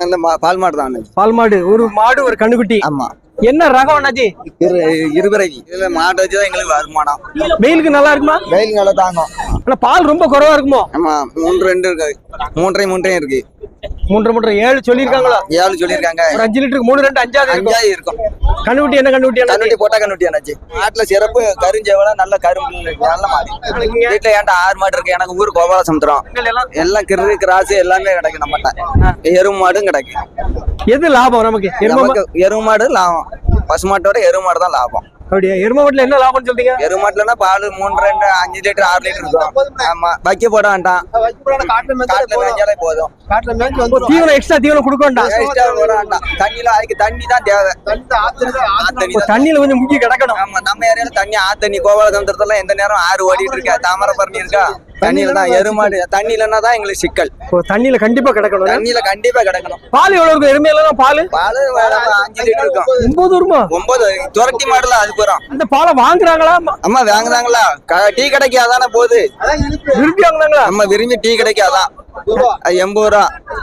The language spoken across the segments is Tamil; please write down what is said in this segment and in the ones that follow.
இந்த மா- பால் மாடு தான் பால் மாடு ஒரு மாடு ஒரு கண்ணுக்குட்டி ஆமா. என்ன ரகம் அண்ணாச்சி இரு இருபரைக்கு இதுல மாடு வச்சு தான் எங்களுக்கு வருமானம். வெயிலுக்கு நல்லா இருக்குமா? வெயில் நல்லா தாங்கும். ஆனா பால் ரொம்ப குறைவா இருக்குமோ? ஆமா மூன்று ரெண்டு இருக்காது மூன்றரை மூன்றையும் இருக்கு. மூன்றரை மூன்றரை ஏழு சொல்லியிருக்காங்களா? ஏழு சொல்லியிருக்காங்க. ஒரு அஞ்சு லிட்டருக்கு மூணு ரெண்டு அஞ்சாவது இருக்கும். அஞ்சாவது இருக்கும். கண்ணுக்குட்டி என்ன அண்ணாச்சி? கண்ணுட்டி போட்டா கண்ணுட்டி அண்ணாச்சி. நாட்டுல சிறப்பு கருஞ்சேவல நல்ல கரும்பு நல்ல மாடு. வீட்டுல ஏன்டா ஆறு மாடு இருக்கு? எனக்கு ஊர் கோபால சமுத்திரம் எல்லாம் கிரு கிராஸ் எல்லாமே கிடைக்கும் நம்மகிட்ட எருவு மாடும் கிடைக்கும் எது லாபம் நமக்கு? எருவு மாடு லாபம். பசுமாட்டோட எருவு மாடு தான் லாபம். அப்படியா? எரும மாட்டுல என்ன லாபம்னு சொல்றீங்க? எருவு மாட்டுலன்னா பால் மூணு ரெண்டு அஞ்சு லிட்டர் ஆறு லிட்டர் இருக்கும். ஆமா. வைக்க போட வேண்டாம். காட்டுல மேய்ச்சாலே போதும். தீவனம் எக்ஸ்ட்ரா தீவனம் கொடுக்க வேண்டாம். போட வேண்டாம். தண்ணியில அதுக்கு தண்ணி தான் தேவை. தண்ணியில கொஞ்சம் முக்கி கிடக்கணும். ஆமா நம்ம ஏரியால தண்ணி ஆத்தண்ணி கோபால சமுத்திரத்துல எந்த நேரம் ஆறு ஓடிட்டு இருக்கா? தாமரபரணி இருக்கா? தண்ணியில தான் எருமாடு தண்ணி இல்லைன்னா தான் எங்களுக்கு சிக்கல். தண்ணியில கண்டிப்பா கிடக்கணும் தண்ணியில கண்டிப்பா கிடக்கணும். பால் எவ்வளவு இருக்கும் எருமையில பால் பால் அஞ்சு லிட்டர் இருக்கும். ஒன்பது வருமா? ஒன்பது. துரட்டி மாடுல அது போறோம் அந்த பாலை வாங்குறாங்களா? அம்மா வாங்குதாங்களா க- டீ கடைக்கு அதானே போகுது. விரும்பி வாங்குறாங்களா? நம்ம விரும்பி டீ கடைக்கு அதான். அது எண்பது ரூபா.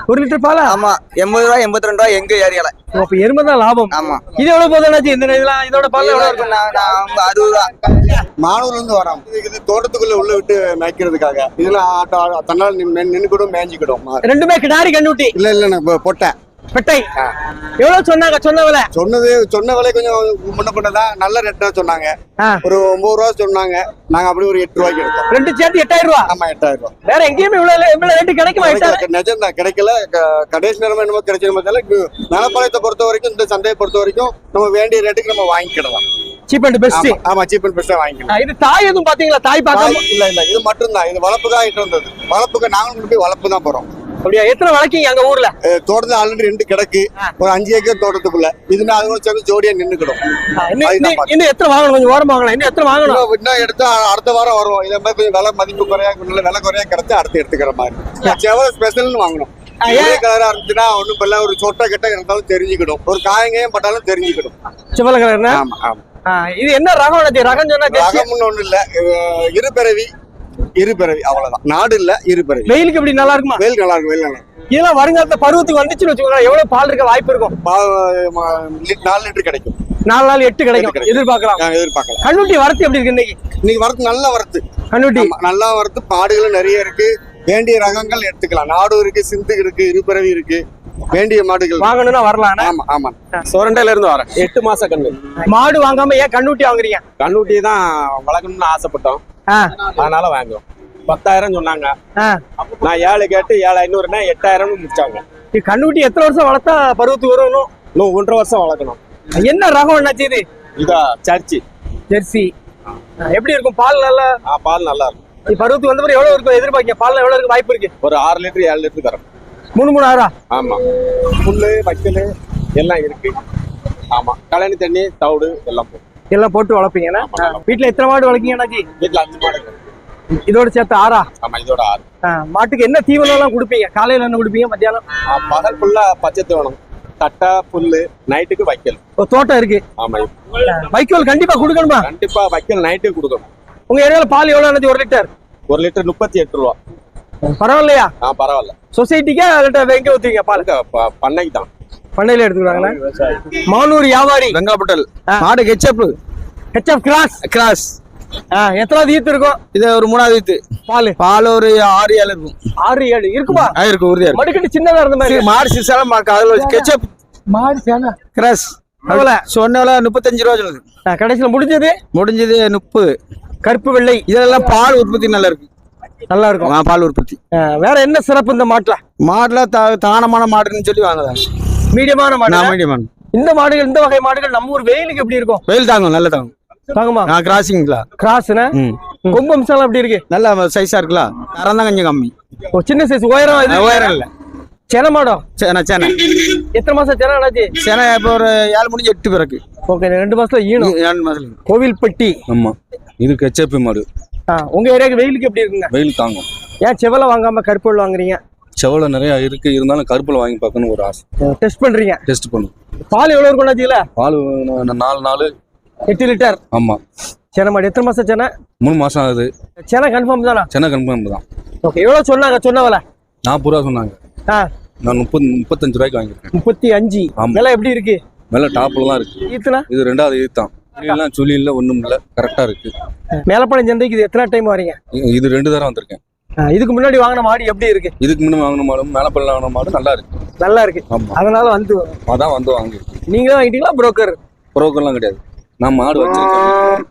ஒரு லிட்டர் பாலா? ஆமா எண்பது ரூபா எண்பத்தி ரெண்டு ரூபா எங்க ஏரியால அப்ப எருமை தான் லாபம். ஆமா. இது எவ்வளவு போதும் இந்த இதெல்லாம் இதோட பால் எவ்வளவு இருக்கும்? அறுபது ரூபா. மானூர்ல இருந்து வரோம். இது தோட்டத்துக்குள்ள உள்ள விட்டு மேய்க்கிறதுக்காக. இதுல ஆட்டோ தன்னால் நின்னுக்கிடும் மேய்ஞ்சிக்கிடும். மாடு. ரெண்டுமே கிடாரி கண்ணுட்டி. இல்ல இல்ல நான் பொட்டேன். பெட்டை. எவ்வளவு சொன்னாங்க? சொன்ன விலை. சொன்னது சொன்ன விலை கொஞ்சம் முன்ன பண்ணதான் நல்ல ரேட்டா சொன்னாங்க. ஒரு ஒன்பது ரூபா சொன்னாங்க. நாங்க அப்படி ஒரு எட்டு ரூபாய்க்கு எடுத்தோம். ரெண்டு சேர்த்து எட்டாயிரம் ரூபா? ஆமா எட்டாயிரம் ரூபாய் வேற எங்கேயுமே இவ்வளவு இவ்வளவு ரேட்டு கிடைக்குமா எட்டாயிரம் நிஜம் தான். கிடைக்கல. கடைசி நேரம் என்னமோ கிடைச்ச மாதிரி நலப்பாளையத்தை பொறுத்த வரைக்கும் இந்த சந்தையை பொறுத்த வரைக்கும் நம்ம வேண்டிய ரேட்டுக்கு நம்ம வாங்கிக்கிடலாம். சீப் அண்ட் பெஸ்ட் ஆமா, சீப் அண்ட் பெஸ்டா வாங்கிக்கலாம் இது தாய் எதுவும் பாத்தீங்களா தாய் பார்க்காம? இல்ல இல்ல இது மட்டும்தான். இது வளர்ப்புக்காக இட்டு வந்தது. வளர்ப்புக்கு நாங்களும் போய் வளர்ப்பு தான் போறோம். அப்படியா? எத்தனை வளர்க்கீங்க அங்க ஊர்ல? தோட்டத்துல ஆல்ரெடி ரெண்டு கிடக்கு. ஒரு அஞ்சு ஏக்கர் தோட்டத்துக்குள்ள. அது கூட சேர்ந்து ஜோடியா நின்னுக்கிடும். இன்னும் எத்தனை வாங்கணும்? கொஞ்சம் ஓரம் வாங்கலாம். இன்னும் எத்தனை வாங்கணும்? இன்னும் எடுத்தா அடுத்த வாரம் வரும். இதே மாதிரி கொஞ்சம் விலை மதிப்பு குறையா கொஞ்சம் விலை குறையா கிடைச்சா அடுத்து எடுத்துக்கிற மாதிரி. செவல ஸ்பெஷல்னு வாங்கணும். கலரா இருந்துச்சுன்னா ஒண்ணும் இல்ல ஒரு சொட்டை கிட்ட இருந்தாலும் தெரிஞ்சுக்கிடும். ஒரு காயங்கையும் பட்டாலும் கலர்னா ஆமா ஆமா. இது என்ன ரகம்? ரகம் சொன்னா. ரகம்னு ஒண்ணு இல்ல. இருபிறவி இருபிறவி அவ்வளவுதான். நாடு இல்ல இருபிறவி வெயிலுக்கு இப்படி நல்லா இருக்குமா? வெயில் நல்லா இருக்கும் வெயில் நல்லா இருக்கும் இதெல்லாம் வருங்காலத்துல பருவத்துக்கு வந்துச்சுன்னு வச்சுக்கோங்களேன் எவ்வளவு பால் இருக்க வாய்ப்பு இருக்கும்? நாலு லிட்டர் கிடைக்கும். நாலு நாள் எட்டு கிடைக்கும். எதிர்பார்க்கலாம். நான் எதிர்பார்க்கலாம். கண்ணுட்டி வரத்து எப்படி இருக்கு இன்னைக்கு? இன்னைக்கு வரத்து நல்லா வரத்து. கண்ணுட்டி. நல்லா வரத்து பாடுகளும் நிறைய இருக்கு. வேண்டிய ரகங்கள் எடுத்துக்கலாம். நாடு இருக்கு சிந்து இருக்கு இருபிறவி இருக்கு. வேண்டிய மாடுகள். வாங்கணும்னா வரலாம் ஆமா ஆமா. சோரண்டையில இருந்து வரேன். எட்டு மாச கண்ணு. மாடு வாங்காம ஏன் கண்ணுட்டி வாங்குறீங்க? கண்ணுட்டி தான் வளர்க்கணும்னு ஆசைப்பட்டோம். அதனால வாங்குவோம். பத்தாயிரம் சொன்னாங்க. நான் ஏழு கேட்டு ஏழு ஐநூறுனா எட்டாயிரம்னு முடிச்சாங்க. கண்ணுட்டி எத்தனை வருஷம் வளர்த்தா பருவத்துக்கு வரணும் இன்னும்? ஒன்றரை வருஷம் வளர்க்கணும். என்ன ரகம் என்னாச்சு இது? இதா சர்ச்சி. ஜெர்சி. எப்படி இருக்கும்? பால் நல்லா? பால் நல்லா இருக்கும். பருவத்துக்கு வந்த பிறகு எவ்வளவு இருக்கும்? எதிர்பார்க்க பால் எவ்வளவு இருக்கு? வாய்ப்பு இருக்கு? ஒரு ஆறு லிட்டர் ஏழு லிட்டர் தரும். மூணு மூணு ஆறா? ஆமா. புல்லு வைக்கல் எல்லாம் இருக்கு. ஆமா. கழனி தண்ணி தவிடு எல்லாம் போகும். எல்லாம் போட்டு வளர்ப்பீங்கன்னா வீட்டுல எத்தனை மாடு வளர்க்கீங்க அண்ணாச்சி வீட்டுல அஞ்சு மாடு. இதோட சேர்த்து ஆறா? ஆமா இதோட ஆறு. மாட்டுக்கு என்ன தீவனம் எல்லாம் கொடுப்பீங்க? காலையில என்ன கொடுப்பீங்க மத்தியானம்? பகல் ஃபுல்லா பச்சை தீவனம். தட்டை புல்லு நைட்டுக்கு வைக்கல். தோட்டம் இருக்கு. ஆமா வைக்கோல் கண்டிப்பா கொடுக்கணுமா? கண்டிப்பா வைக்கல் நைட்டுக்கு கொடுக்கணும். உங்க ஏரியால பால் எவ்வளவு அண்ணாச்சி ஒரு லிட்டர்? ஒரு லிட்டர் முப்பத்தி எட்டு ரூபா. பரவாயில்லையா? ஆ பரவாயில்ல. சொசைட்டிக்கா லிட்டர் எங்க ஊத்துவீங்க பால்? பண்ணைக்கு தான் பண்ணையில எடுத்துக்கிறாங்களா? மானூர் வியாபாரி. வெங்காப்பட்டல். மாடு கெச்சப். HF cross. கிராஸ். எத்தனாவது ஈத்து இருக்கும் இது ஒரு மூணாவது வீத்து பால். பால் ஒரு ஆறு ஏழு இருக்கும். ஆறு ஏழு. இருக்குமா? இருக்கும் உறுதியா மடுக்கட்டு சின்னதா இருந்த மாதிரி. மாடு சிசாலம் அதில் கெச்சப். மாடு சேனா. கிராஸ். எவ்வளவு? சொன்னால முப்பத்தஞ்சு ரூபா சொல்லுது. கடைசியில முடிஞ்சது? முடிஞ்சது முப்பது. கருப்பு வெள்ளை. இதெல்லாம் பால் உற்பத்தி நல்லா இருக்கு. நல்லா இருக்கும். பால் உற்பத்தி. வேற என்ன சிறப்பு இந்த மாட்டுல? மாடுல த- தானமான மாடுன்னு சொல்லி வாங்குறாங்க. மீடியமான மாடு நான் மீடியம் மாடு இந்த மாடுகள் இந்த வகை மாடுகள் நம்ம ஊர் வெயிலுக்கு எப்படி இருக்கும்? வெயில் தாங்கும் நல்ல தாங்கும். தாங்குமா? நான் கிராசிங்களா கிராஸ்னா கொம்பு அம்சம் எப்படி இருக்கு? நல்ல சைஸா இருக்குல்ல? தரம் தான் கொஞ்சம் கம்மி. ஓ, சின்ன சைஸ் உயரம் இது உயரம் இல்லை. சென மாடம் சேனை சேனை. எத்தனை மாசம் சென ஆனாச்சு? சேனை இப்போ ஒரு ஏழு முடிஞ்சு எட்டு பிறகு. ஓகே ரெண்டு மாசத்துல ஈனும். ஏழு மாதம் கோவில்பட்டி. ஆமா. இது கெச்சப்பு மாடு. ஆ, உங்க ஏரியாக்கு வெயிலுக்கு எப்படி இருக்குங்க? வெயில் தாங்கும். ஏன் செவலை வாங்காம கருப்பு வெள்ளை வாங்குறீங்க? செவலை நிறைய இருக்கு. இருந்தாலும் கருப்பில் வாங்கி பார்க்கணும் ஒரு ஆசை. டெஸ்ட் பண்றீங்க? டெஸ்ட் பண்ணும். பால் எவ்வளவு இருக்கும் அண்ணாச்சில பால் நாலு நாள் எட்டு லிட்டர்? ஆமா. சென மாடு எத்தனை மாசம் சென மூணு மாசம் ஆகுது. சென கன்ஃபார்ம் தானா? சென்னை கன்ஃபார்ம் தான். ஓகே எவ்வளவு சொன்னாங்க? சொன்னவல நாற்பது ரூபா சொன்னாங்க. ஆ. நான் முப்பது முப்பத்தஞ்சு ரூபாய்க்கு வாங்கியிருக்கேன். முப்பத்தி அஞ்சு. விலை எப்படி இருக்கு? மேல டாப்ல தான் இருக்கு. ஈத்துனா? இது ரெண்டாவது ஈத்தான். எல்லாம் சொல்லி இல்லை ஒன்றும் இல்லை. கரெக்டாக இருக்கு. மேலப்பாளையம் சந்தைக்கு இது எத்தனை டைம் வரீங்க? இது ரெண்டு தரம் வந்திருக்கேன். இதுக்கு முன்னாடி வாங்கின மாடு எப்படி இருக்கு? இதுக்கு முன்னே வாங்கின மாடும் மேலப்பள்ள வாங்கின மாடும் நல்லா இருக்கு. நல்லா இருக்கு. அதனால வந்து அதான் வந்து வாங்கியிருக்கேன் நீங்களும் வாங்கிட்டீங்களா புரோக்கர் புரோக்கர்லாம் கிடையாது. நான் மாடு வச்சிருக்கேன்.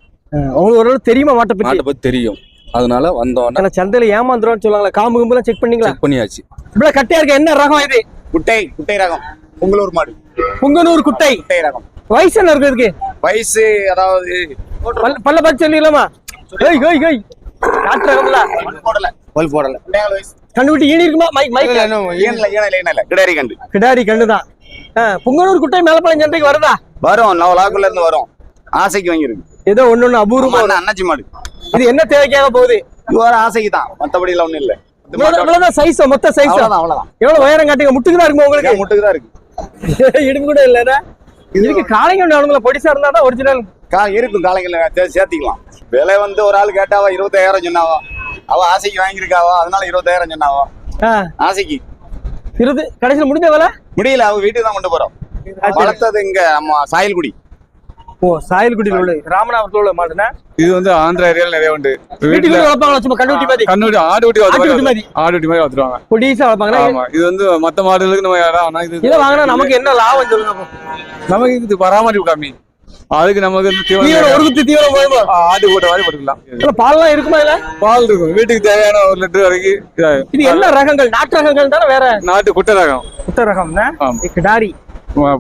உங்களுக்கு ஒரு தெரியுமா மாட்டை பத்தி? மாட்டை பத்தி தெரியும். அதனால ஆனா சந்தையில ஏமாந்துருவான்னு சொல்லுவாங்களா காம்பு கும்பலாம் செக் பண்ணீங்களா? செக் பண்ணியாச்சு. இவ்வளவு கட்டையா இருக்க? என்ன ரகம் இது? குட்டை குட்டை ரகம். உங்களூர் மாடு. புங்கனூர் குட்டை. குட்டை ரகம். வயசு என்ன இருக்கு இதுக்கு? வயசு அதாவது பல்ல பல்ல பார்த்து சொல்லிடலாமா? பல் போடல. கண்டுபிடி ஈனி இருக்குமா? Mic mic. கிடாரி கண்டு. கிடாரி ஆ, புங்கனூர் குட்டை மேலப்பாளையம் சந்தைக்கு வருதா? வரும் நவ லாக்குல இருந்து வரும். ஆசைக்கு வாங்கிருக்கு ஏதோ ஒண்ணு ஒண்ணு அபூர்வமா அண்ணா அண்ணாச்சி மாடு. இது என்ன தேவைக்காக போகுது? இது வர ஆசைக்கு தான் மத்தபடி எல்லாம் ஒண்ணும் இல்ல இவ்வளவுதான் சைஸ் மொத்த சைஸ் அவ்வளவுதான் எவ்வளவு உயரம் காட்டுங்க முட்டுக்கு தான் இருக்குமா உங்களுக்கு? முட்டுக்கு தான் இருக்கு. இடுப்பு கூட இல்லைன்னா இதுக்கு காளைங்க ஒண்ணு பொடிசா இருந்தா தான் ஒரிஜினல் கா இருக்கும் காலைங்கள சேர்த்திக்கலாம். விலை வந்து ஒரு ஆள் கேட்டாவா இருபத்தாயிரம் சொன்னாவா? அவ ஆசைக்கு வாங்கியிருக்காவா அதனால இருபத்தாயிரம் சொன்னாவா? ஆசைக்கு. இருது கடைசியில் முடிஞ்ச வேலை? முடியல அவ வீட்டுக்கு தான் கொண்டு போறோம். வளர்த்தது இங்க நம்ம சாயல்குடி. ஓ சாயல்குடியில் உள்ள ராமநாதத்துல உள்ள மாடுனா? இது வந்து ஆந்திரா ஏரியால நிறைய உண்டு. வீட்டுக்கு வளர்ப்பாங்களா? சும்மா கண்டுபிடி மாதிரி? கண்ணுட்டி ஆடு குட்டி ஆட்டுக்குட்டி வளர்த்து மாதிரி. ஆடு குட்டி மாதிரி வளர்த்துருவாங்க. பொடிசா வளர்ப்பாங்களா? ஆமா இது வந்து மத்த மாடுகளுக்கு நம்ம இடம் ஆனா இது இதை வாங்கினா நமக்கு என்ன லாபம் சொல்லுங்க. நமக்கு இது பராமரிப்பு கம்மி அதுக்கு நமக்கு தீவனம் ஒரு குத்தி ஆ, ஆடு போட்ட மாதிரி போட்டுக்கலாம். இல்ல பால்லாம் இருக்குமா இல்ல பால் இருக்கும். வீட்டுக்கு தேவையான ஒரு லிட்டர் வரைக்கும். இது என்ன ரகங்கள்? நாட்டு ரகங்கள் தானே வேற? நாட்டு குட்டை ரகம். குட்ட ரகம். கிடாரி.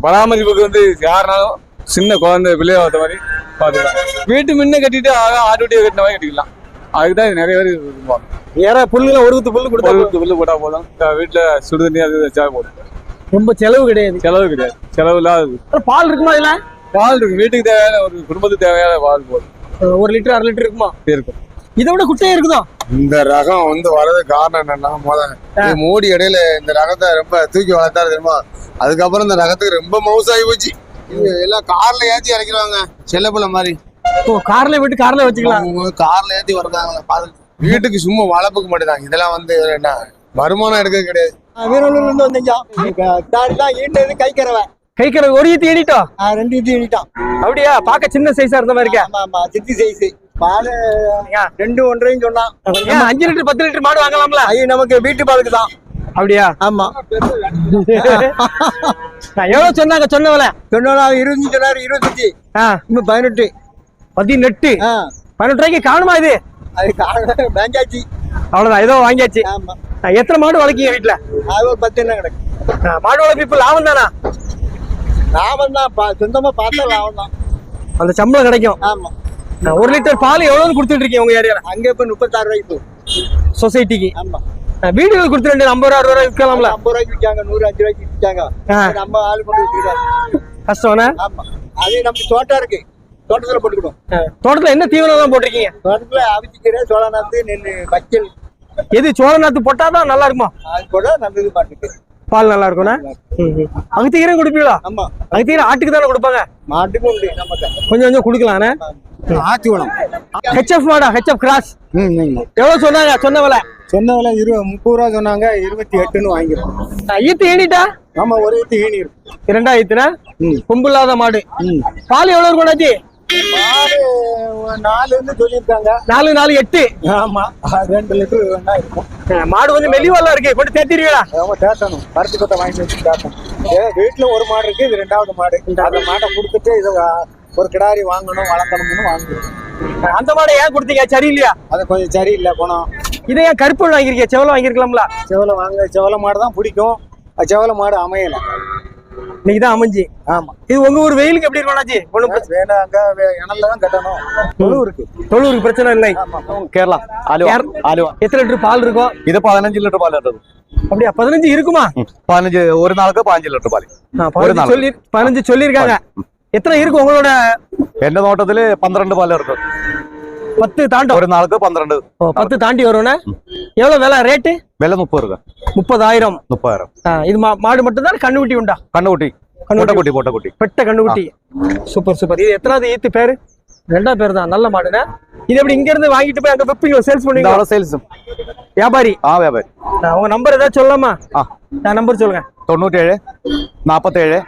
பராமரிப்புக்கு வந்து யாருனாலும் சின்ன குழந்தை பிள்ளைய வளர்த்த மாதிரி பாத்துக்கலாம் வீட்டு முன்ன கட்டிட்டு அழகா ஆடு குட்டியை கட்டின மாதிரி கட்டிக்கலாம். அதுக்கு தான் நிறைய பேர் விரும்புவாங்க வேற புல்லுல ஒரு புல்லு கொடுத்தா ஒரு. புல்லு போட்டா போதும். வீட்டுல சுடுதண்ணி அது வச்சா போதும். ரொம்ப செலவு கிடையாது. செலவு கிடையாது. செலவு இல்லாதது. பால் இருக்குமா இதுல? பால் இருக்கு. வீட்டுக்கு தேவையான ஒரு குடும்பத்துக்கு தேவையான பால் போதும். ஒரு லிட்டர் அரை லிட்டர் இருக்குமா? இருக்கும். இதை விட குட்டையே இருக்குதோ? இந்த ரகம் வந்து வர்றது காரணம் என்னன்னா முதல்ல மோடி இடையில இந்த ரகத்தை ரொம்ப தூக்கி வளர்த்தாரு தெரியுமா? அதுக்கப்புறம் இந்த ரகத்துக்கு ரொம்ப மவுசாகி போச்சு. எல்லாம் கார்ல ஏத்தி இறக்கிடுவாங்க. செல்லப்பிள்ள மாதிரி. ஓ கார்ல விட்டு கார்ல வச்சுக்கலாம். கார்ல ஏத்தி வருதாங்க பாத்து வீட்டுக்கு சும்மா வளர்ப்புக்கு மட்டும்தான். இதெல்லாம் வந்து என்ன? வருமானம் எடுக்க கிடையாது. வீரலூர்ல இருந்து வந்தீங்க தாடி தான் ஈட்டது கை கறவை கை கரை ஒரு ஈத்து ஏடிட்டோம் ரெண்டு ஈட்டி ஈட்டான் அப்படியா? பார்க்க சின்ன சைஸா இருந்த மாதிரி இருக்கா. ஆமா சித்தி சைஸ் பால் ஏன்? ரெண்டு ஒன்றையும் சொன்னான். ஏன் அஞ்சு லிட்டர் பத்து லிட்டர் மாடு வாங்கலாம்ல? அது நமக்கு வீட்டு பாலுக்கு தான் அப்படியா? ஆமா. நான் எவ்வளவு சொன்னாங்க? சொன்னவள சொன்னா இருபத்தஞ்சு சொன்னாரு இருபத்தஞ்சு. இன்னும் பதினெட்டு. பதினெட்டு? ஆ. பன்னெண்டு ரூபாய்க்கு காணுமா இது? அது காரணம் பேங்காச்சு அவ்வளவுதான். ஏதோ வாங்கியாச்சு. எத்தனை மாடு வளர்க்கீங்க வீட்டுல அது ஒரு பத்து என்ன கிடக்கு. ஆ, மாடு வளர்ப்பு இப்ப லாபம் தானா? லாபம் தான் சொந்தமா பார்த்தா லாபம் தான். அந்த சம்பளம் கிடைக்கும். ஆமா. ஒரு லிட்டர் பால் எவ்வளவு கொடுத்துட்டு இருக்கீங்க உங்க ஏரியால? அங்க இப்ப முப்பத்தாறு ரூபாய்க்கு சொசைட்டிக்கு. ஆமா. வீடுகள் கொடுத்து ரெண்டு ஐம்பது ரூபா அறுபது ரூபாய் விற்கலாம்ல? ஐம்பது ரூபாய்க்கு விற்காங்க நூறு அஞ்சு ரூபாய்க்கு விற்காங்க. நம்ம ஆளு கொண்டு விற்கிறாங்க கஷ்டம்னா ஆமா. அதே நம்ம தோட்டம் இருக்கு. தோட்டத்துல போட்டுக்கணும் தோட்டத்துல என்ன தீவனம் தான் போட்டிருக்கீங்க? தோட்டத்துல அவிச்சிக்கிற சோழநாத்து நெல் வைக்கல். எது சோழ நாத்து போட்டாதான் நல்லா இருக்குமா? அது கூட நல்லது மாட்டுக்கு. பால் நல்லா இருக்கும்னா அகத்திகீரை கொடுப்பீங்களா? ஆமா. அகத்திகீரை ஆட்டுக்கு தானே கொடுப்பாங்க? மாட்டுக்கும் உண்டு கொஞ்சம் கொஞ்சம் கொடுக்கலாண்ணே. ஆத்தி குளம் ஹெச்எஃப் மாடா ஹெச்எஃப் கிராஸ் எவ்வளவு சொன்னாங்க? சொன்ன விலை? சொன்ன விலை இருபது முப்பது ரூபா சொன்னாங்க இருபத்தி எட்டுன்னு வாங்கிருக்கோம். ஆ, ஈத்து ஏனிட்டா ஆமா ஒரு ஈத்து ஈனி இருக்கு. இரண்டா ஈத்துனா? கொம்பு இல்லாத மாடு. பால் எவ்வளவு இருக்கும் அண்ணாச்சி? நாலு நாலு எட்டு. ஆமா ரெண்டு லிட்டர் வேணா இருக்கும். மாடு வந்து மெலிவாலாம் இருக்கு கொண்டு தேத்திடுவீங்களா? அவங்க தேட்டணும் பருத்தி கொட்டை வாங்கி வச்சு தேட்டணும் ஏ, வீட்டுல ஒரு மாடு இருக்கு இது ரெண்டாவது மாடு. அந்த மாடை கொடுத்துட்டு இதை ஒரு கிடாரி வாங்கணும் வளர்க்கணும்னு வாங்கிருக்கோம் அந்த மாடை ஏன் கொடுத்தீங்க? சரி இல்லையா அது கொஞ்சம் சரி இல்லை போனோம் இதை ஏன் கருப்பு வாங்கிருக்கீங்க செவலை வாங்கிருக்கலாம்ல செவலை வாங்க செவலை மாடு தான் பிடிக்கும். செவலை மாடு அமையலை. இன்னைக்குதான் அமைஞ்சு. ஆமா. இது உங்க ஊர் வெயிலுக்கு எப்படி இருக்கணும்னாச்சு ஒன்றும் வேணும் அங்க இணல்ல தான் கட்டணும். தொழுவுருக்கு. தொழுவுருக்கு பிரச்சனை இல்லை. கேரளா. ஆலுவா. ஆலுவா. எத்தனை லிட்டர் பால் இருக்கும்? இது பதினஞ்சு லிட்டர் பால் இருக்குது அப்படியா? பதினஞ்சு இருக்குமா? பதினஞ்சு ஒரு நாளுக்கு பதினஞ்சு லிட்டர் பால். பதினஞ்சு சொல்லி பதினஞ்சு சொல்லியிருக்காங்க. எத்தனை இருக்கு உங்களோட എന്റെ നോട്ടത്തില് പന്ത്രണ്ട് പാല് കിട്ടും பத்து தாண்டும் ഒരു നാൾക്ക് പന്ത്രണ്ട് ஓ, பத்து தாண்டி வரும்னா எவ்வளவு விலை ரேட்டு വില മുപ്പത് രൂപ முப்பதாயிரம் മുപ്പതായിരം ஆ, இது மா- மாடு மட்டும் தான் கண்ணுக்குட்டி உண்டா കണ്ണുകുട്ടി കണ്ണുകുട്ടി. പൊട്ടക്കുട്ടി പൊട്ടക്കുട്ടി பெட்ட கண்ணுக்குட்டி சூப்பர் சூப்பர் இது எத்தனாவது ஈத்து பேரு ரெண்டா பேர் தான் நல்ல மாடுண்ணே இது எப்படி இங்க இருந்து வாங்கிட்டு போய் அங்க விப்பீங்க சேல்ஸ் இந்த பண்ணுவீங்க வர சேல்ஸ் வியாபாரி ஆ வியாபாரி ஆ, உங்க நம்பர் ஏதாவது சொல்லலாமா ആ நம்பர் சொல்லுங்க തൊണ്ണൂറ്റേഴ് നാപ്പത്തേഴ്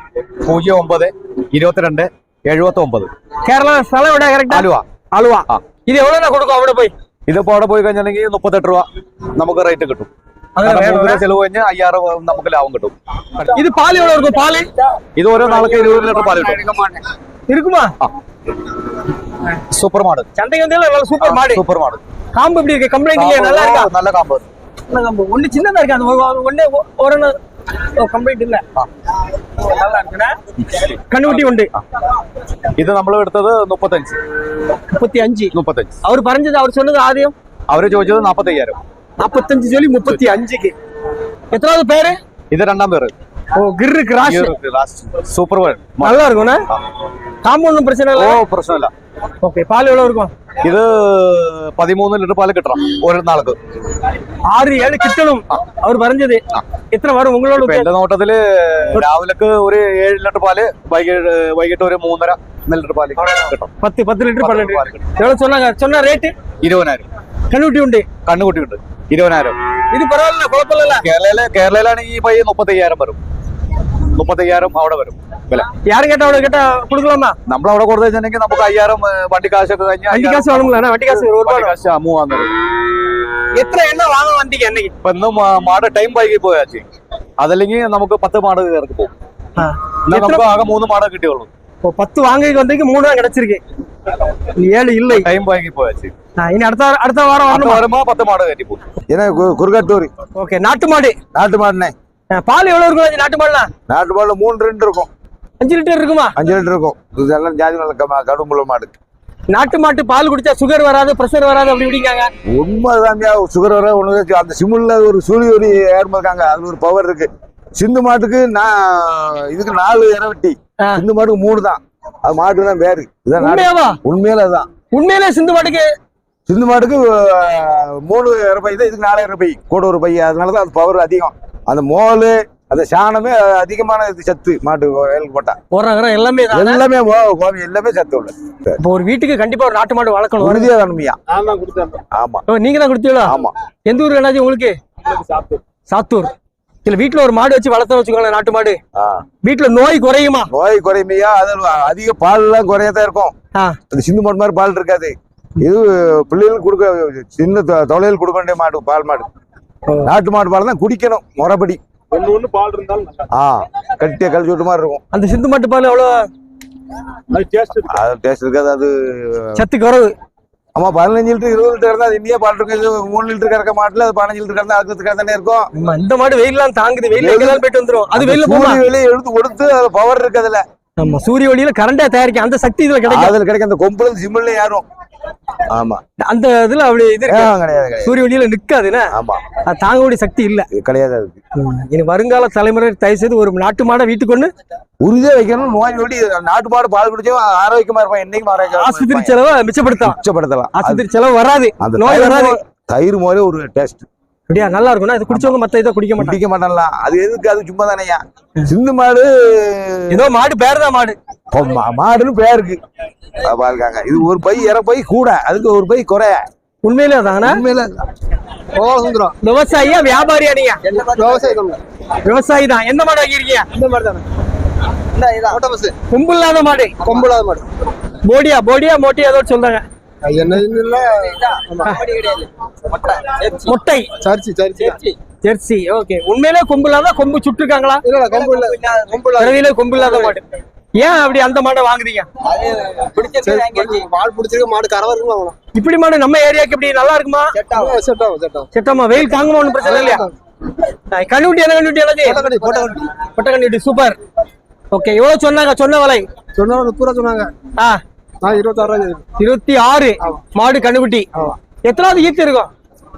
പൂജ്യം ഒമ്പത് ഇരുപത്തിരണ്ട് എഴുപത്തി ഒമ്പത് கேரளா ஸ்தலம் விட கரெக்டா ആലുവ அலுவா ആ. இது எவ்வளவு கொடுக்கும் അവിടെ போய் ഇതിപ്പോ അവിടെ പോയി കഴിഞ്ഞിട്ടുണ്ടെങ്കിൽ മുപ്പത്തെട്ട് രൂപ നമുക്ക് റേറ്റ് കിട്ടും അങ്ങനെ കാരണം വേണം, മൂന്ന് രൂപ ചെലവ് കഴിഞ്ഞാൽ അയ്യായിരം നമുക്ക് ലാഭം കിട്ടും இது பால் எவ்வளவு இருக்கும் பால் ഇത് ഓരോ നാൾക്ക് ഇരുപത് ലിറ്റർ പാൽ കിട്ടും இருக்குமா സൂപ്പർ മാട് சந்தைக்கு வந்து நல்ல சூப்பர் மாடு സൂപ്പർ മാട് காம்பு எப்படி இருக்கு கம்ப்ளைண்ட் இல்லையா நல்லா இருக்கா നല്ല കാമ്പ് நல்ல காம்பு ஒண்ணு சின்னதா இருக்கு அந்த ஒரு- ஒண்ணே ஒ- ஒரு கம்ப்ளைண்ட் இல்ல ஓ, நல்லா இருக்குண்ணே கண்ணுக்குட்டி உண்டு ഇത് നമ്മൾ എടുത്തത് മുപ്പത്തഞ്ച് முப்பத்தி அஞ்சு മുപ്പത്തഞ്ച് அவர் பறஞ்சது அவர் சொன்னது ஆதியம் അവര് ചോദിച്ചത് നാപ്പത്തയ്യായിരം நாற்பத்தஞ்சு சொல்லி முப்பத்தி அஞ்சுக்கு எத்தனாவது பேரு ഇത് രണ്ടാം പേര് ஓ கிர்ரு கிராஷ் സൂപ്പർ മാട് நல்லா இருக்கும்ண்ணே காம்பு ஒன்றும் பிரச்சனை ഓ இல்லை പ്രശ്നമില്ല ஓகே பால் எவ்வளவு இருக்கும் ഇത് പതിമൂന്ന് ലിറ്റർ പാല് കിട്ടണം ഒരു നാൾക്ക് ஆறு ஏழு கிட்டணும் அவர் பறஞ்சது எத்தனை வரும் உங்களோட ഇപ്പൊ എന്റെ നോട്ടത്തില് രാവിലേക്ക് ഒരു ഏഴ് ലിറ്റർ പാല് വൈകിട്ട് വൈകിട്ട് ഒരു മൂന്നര ലിറ്റർ പാല് കിട്ടും பத்து பத்து லிட்டர் പത്ത് பன்னெண்டு പാല് കിട്ടും எவ்வளவு சொன்னாங்க சொன்ன ரேட்டு ഇരുപതിനായിരം கண்ணுக்குட்டி உண்டு കണ്ണുകുട്ടിയുണ്ട് ഇരുപതിനായിരം இது பரவாயில்ல குழப்பம் இல்ல കേരളയിലെ കേരളയിലാണെങ്കിൽ ഈ പൈ മുപ്പത്തയ്യായിരം വരും മുപ്പത്തയ്യായിരം അവിടെ വരും. വില. யாரு கேட்டா கேட்டா கொடுக்கலாமா നമ്മൾ അവിടെ കൊടുത്തു വെച്ചിട്ടുണ്ടെങ്കിൽ നമുക്ക് അയ്യായിരം വണ്ടി കാശൊക്കെ കഴിഞ്ഞാൽ வண்டி காசு வாங்குங்களா வண்டி കാശ് காசு ஒரு ரூபாய் കാശ് ആ, മൂവാന്ന് വരും എത്ര എണ്ണ വാങ്ങാൻ വണ്ടിക്ക് അന്നെങ്കിൽ ഇപ്പൊ ഇന്ന് മാ- മാട് ടൈം ബൈക്കിൽ പോയാച്ചി അതല്ലെങ്കിൽ നമുക്ക് പത്ത് മാട് കയറി പോകും എന്നാൽ നമുക്ക് ആകെ മൂന്ന് മാടേ കിട്ടിയുള്ളൂ. மூணு தான் கிடைச்சிருக்கு ஏழு இல்லை ടൈം ബൈക്കിൽ പോയാച്ചി ஆ, இனி அடுத்த வாரம் அடுத்த வாரம் അത് வரணும் വരുമ്പോ പത്ത് മാട് കയറ്റി പോകും ഇതിനെ കുറുക്കത്തൂർ ஓகே நாட்டு மாடு நாட்டு மாடுனே பால் எவ்வளவு இருக்கும் நாட்டு மாடுலாம் நாட்டு மாடுல மூணு ரெண்டு இருக்கும். அஞ்சு லிட்டர் இருக்குமா? அஞ்சு லிட்டர் இருக்கும். இதெல்லாம் ஜாதி நல்ல க- கடும்புல மாடு. நாட்டு மாட்டு பால் குடிச்சா சுகர் வராது பிரஷர் வராது அப்படி இப்படிங்காங்க உண்மைதாங்க சுகர் வர ஒன்று அந்த சிமுல்ல ஒரு சூரிய ஒளி ஏற்படுறாங்க அதுல ஒரு பவர் இருக்கு. சிந்து மாட்டுக்கு நான் இதுக்கு நாலு இறவட்டி. ஆ. சிந்து மாட்டுக்கு மூணு தான். அது மாட்டுக்கு தான் வேறு. இதான் உண்மையில அதான் உண்மையிலே சிந்து மாட்டுக்கு? சிந்து மாட்டுக்கு மூணு இறப்பை தான். இதுக்கு நாலு இறப்பை. கூட ஒரு பை. அதனால தான் அது பவர் அதிகம். அந்த மோல் அந்த சாணமே அதிகமான இது சத்து மாட்டு வயலுக்கு போட்டா. போடுறாங்க எல்லாமே தான் எல்லாமே கோமி எல்லாமே சத்து உள்ள. இப்போ ஒரு வீட்டுக்கு கண்டிப்பா ஒரு நாட்டு மாடு வளர்க்கணும். உறுதியா கொடுத்தேன். ஆமா. ஓ, நீங்க தான் கொடுத்தீங்களா? ஆமா. எந்த ஊர் என்னாச்சு உங்களுக்கு? சாத்தூர். இல்ல வீட்டுல ஒரு மாடு வச்சு வளர்த்தோம்னு வச்சுக்கோங்களேன் நாட்டு மாடு. வீட்டுல நோய் குறையுமா? நோய் குறைமையா அது அதிக பால் எல்லாம் குறையதான் இருக்கும். அது சிந்து மாடு மாதிரி பால் இருக்காது. இது பிள்ளைகளுக்கு கொடுக்க சின்ன தொலைவில் கொடுக்க வேண்டிய மாடு பால் மாடு. நாட்டு மாடு பால் தான் குடிக்கணும் முறைப்படி ஒண்ணு ஒண்ணு பால் இருந்தாலும் நல்லா ஆ கட்டிய கழிச்சு விட்ட மாதிரி இருக்கும். அந்த சிந்து மாட்டு பால் எவ்வளவு அது டேஸ்ட் அது டேஸ்ட் இருக்காது அது சத்து குறைவு. ஆமா பதினஞ்சு லிட்டர் இருபது லிட்டர் இருந்தா அது இந்தியா பால் இருக்கு. மூணு லிட்டர் கறக்க மாட்டுல அது பதினஞ்சு லிட்டர் கறந்தா அதுக்கு தானே இருக்கும். இந்த மாடு வெயில்லாம் தாங்குது. வெயில எங்கதான் போயிட்டு வந்துரும். அது வெயில போமா சூரிய வெளியே எடுத்து கொடுத்து அது பவர் இருக்கு அதுல. ஆமா சூரிய ஒளியில கரண்டா தயாரிக்கும் அந்த சக்தி இதுல கிடைக்கும். அதுல கிடைக்க அந்த கொம்புல சிம்மிள்ல ஏறும். ஆமா. அந்த இதுல அப்படி இது. கிடையாது சூரிய ஒளியில நிக்காதுன்னா ஆமா. அது தாங்கக்கூடிய சக்தி இல்ல. இது கிடையாது இனி வருங்கால தலைமுறை தயவு செய்து ஒரு நாட்டு மாடை வீட்டுக்கு ஒண்ணு உறுதியா வைக்கணும் நோய் நொடி நாட்டு மாடு பால் குடிச்சோம் ஆரோக்கியமா இருப்பான் என்னைக்கும் ஆரோக்கியமா ஆஸ்பத்திரி. செலவை மிச்சப்படுத்தலாம். உச்சப்படுத்தலாம் அது- ஆஸ்பத்திரி செலவு வராது. அந்த நோய் வராது. தயிர் மோரே ஒரு டேஸ்ட். அப்படியா? நல்லா இருக்கும்னா இது குடிச்சவங்க மத்த இதை குடிக்க மாட்டாங்க. குடிக்க மாட்டான்ல அது எதுக்கு? அது சும்மா தானேயா சிந்து மாடு ஏதோ மாடு பேர் தான் மாடு. மாடுன்னு பேருக்கு பாருக்காங்க இது ஒரு பை இற பை கூட. அதுக்கு ஒரு பை குறைய உண்மையிலே அதாங்கண்ணா உண்மையில சுந்தரம் விவசாயியா வியாபாரியா நீங்க? விவசாயம் விவசாயி தான் எந்த மாடு வாங்கியிருக்கீங்க? இந்த மாதிரி தானே. மொட்டை பஸ் கொம்பு இல்லாத மாடு. கொம்புலாத மாடு. போடியா போடியா மோட்டியா ஏதோ சொல்றாங்க. மொட்டை. சரிச்சு சரிச்சு ஜெர்சி ஓகே. உண்மையிலே கொம்பு இல்லாத கொம்பு சுட்டுருக்காங்களா? கொம்பு இல்ல கொம்பு இல்ல. பிறவியிலே கொம்பு இல்லாத மாடு. ஏன் அப்படி அந்த மாடை வாங்குறீங்க? மாடு பிடிச்சிருக்க மாடு இருக்கும் வாங்கலாம் இப்படி மாடு நம்ம ஏரியாக்கு இப்படி நல்லா இருக்குமா? செட் ஆகும். செட் ஆகும் செட்டாமா வெயில் தாங்குமா? ஒன்றும் பிரச்சனை இல்லையா? கண்ணுட்டி என்ன கண்ணுட்டி கட்டி போட்டோ கண்ணுட்டி சூப்பர் ஓகே எவ்வளவு சொன்னாங்க சொன்ன விலை. சொன்னா முப்பது ரூபா சொன்னாங்க. ஆ. இருபத்தாறு. இருபத்தி ஆறு மாடு கண்ணுக்குட்டி. எத்தனாவது ஈத்து இருக்கும்?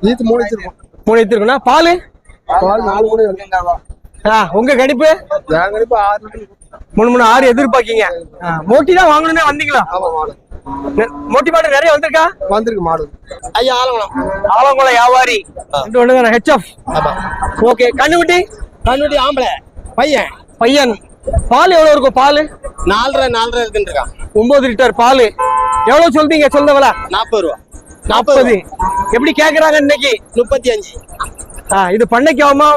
ஈத்து மூணு வச்சிருக்கோம் மூணு ஈத்து இருக்குன்னா பால்? பால் நாலு மூணு. ஆ உங்க கணிப்பு? என் கணிப்பு ஆறு. மூணு மூணு ஆறு எதிர்பார்க்கீங்க. மோட்டி தான் வாங்கணும்னே வந்தீங்களா? மோட்டி மாடு நிறைய வந்திருக்கா? வந்திருக்கு மாடு. ஐயா ஆலங்குளம். ஆலங்குளம் வியாபாரி. ரெண்டு ஒண்ணுங்க ஹெச்எஃப் ஓகே கண்ணுக்குட்டி? கண்ணுட்டி ஆம்பளை. பையன். பையன். பால் எவ்வளவு இருக்கும் பால்? நாலரை நாலரை இருக்குன்னு இருக்கான் ஒன்பது லிட்டர் பால். எவ்வளவு சொல்றீங்க சொல்ற விலை? நாற்பது ரூபா. நாற்பது எப்படி கேக்குறாங்க இன்னைக்கு? முப்பத்தி அஞ்சு. இது பண்ணைக்கு ஆகுமா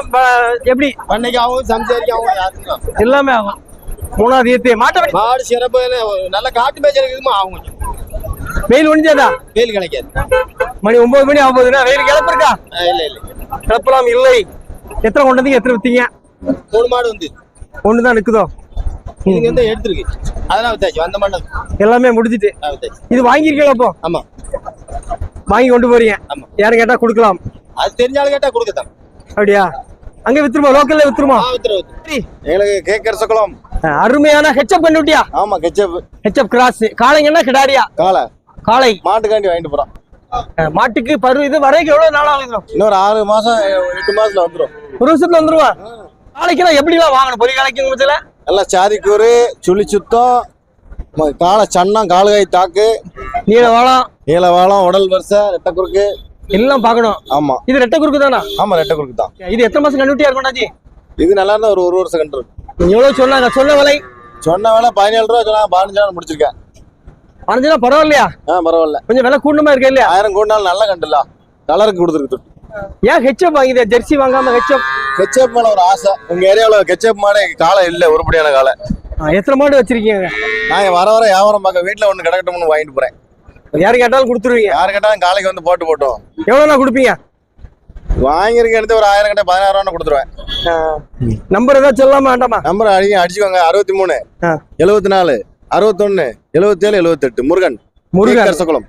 எப்படி? பண்ணைக்கு ஆகும் சம்சாரிக்கு ஆகும் எல்லாமே ஆகும். மூணாவது ஈத்து மாட்டை மாடு சிறப்பு நல்ல காட்டு மேய்ச்சல் இருக்குமா? கொஞ்சம். வெயில் ஒழிஞ்சதா? வெயில் கிடைக்காது. மணி ஒன்பது மணி ஆகும் போகுதுன்னா வெயில் கிளப்பு இருக்கா ஆ, இல்ல இல்ல. கிளப்பலாம் இல்லை. எத்தனை கொண்டு வந்தீங்க? எத்தனை வித்தீங்க? மூணு மாடு வந்து. ஒன்று தான் நிற்குதோ இதுங்க வந்து எடுத்துருக்கு. அதெல்லாம் வித்தாச்சு வந்த மாடு எல்லாமே முடிஞ்சிட்டு. இது வாங்கியிருக்கீங்களா அப்போ ஆமா. வாங்கி கொண்டு போறீங்க. ஆமா. யாரும் கேட்டா கொடுக்கலாம். அது தெரிஞ்சாலும் கேட்டா கொடுக்கத்தான். அப்படியா? அங்க வித்துருமா? லோக்கல்ல வித்துருமா. எங்களுக்கு கேக்கர் சக்குளம் ஆ, அருமையான ஹெச்அப் கண்டுட்டியா ஆமா கெச்சப் ஹெச்அப் கிராஸ் காளைங்கன்னா கிடாரியா? காலை காளை. மாட்டுக்காண்டி வாங்கிட்டு போறோம். மாட்டுக்கு பரு இது வரைக்கும் எவ்வளவு நாள் ஆகுது? இன்னொரு ஆறு மாசம் எட்டு மாசத்துல வந்துரும். ஒரு வருஷத்துல வந்துருவா காளைக்குலாம் எப்படிலாம் வாங்கணும்? பொறி காளைக்கு பட்சத்துல? எல்லாம் சாதிக்கூறு சுழி சுத்தம் காலை சன்னம் காலுகாய் தாக்கு நீல வாழம் நீலவாளம் உடல் வரிசை ரெட்டை குறுக்கு. எல்லாம் பார்க்கணும். ஆமா. இது ரெட்டை குறுக்கு தானா? ஆமா ரெட்டை குறுக்கு தான். இது எத்தனை மாசம் கண்டுட்டியா இருக்கும்டாச்சி இது நல்லா இருந்தா ஒரு ஒரு வருஷம் கண்டு இருக்கும். எவ்வளவு சொன்னாங்க? சொன்ன விலை? சொன்ன வேலை பதினேழு ரூபா சொன்னா பதினஞ்சு ரூபா முடிச்சிருக்கேன். அரைஞ்சுனா பரவாயில்லையா? ஆ பரவாயில்ல. கொஞ்சம் விலை கூண்டமா இருக்கா இல்லையா? ஆயிரம் கூண்டாலும் நல்ல கண்டுல. கலருக்கு கொடுத்துருக்கு ஏன் ஹெச்அப் வாங்கிதே? ஜெர்சி வாங்காம ஹெச்அப் கெச்சப் மேல ஒரு ஆசை. உங்க ஏரியாவுல கெச்சப் மாடே காலை இல்ல உருப்படியான காலை. எத்தனை மாடு வச்சிருக்கீங்க? நான் வர வர வியாபாரம் பார்க்க வீட்டுல ஒண்ணு கிடக்கட்டும்னு வாங்கிட்டு போறேன். யாரு கேட்டாலும் கொடுத்துருவீங்க. யாரு கேட்டாலும் காலைக்கு வந்து போட்டு போட்டோம் எவ்வளோண்ணா கொடுப்பீங்க? வாங்கியிருக்க எடுத்து ஒரு ஆயிரம் கிட்ட பதினாயிரம் ரூபா கொடுத்துருவேன். நம்பர் ஏதாச்சும் சொல்லாம வேண்டாமா? நம்பர் அடிக்க அடிச்சுக்கோங்க. அறுபத்தி மூணு. எழுபத்தி நாலு அறுபத்தொன்னு எழுபத்தேழு எழுபத்தெட்டு முருகன். முருகன். கரசகுளம்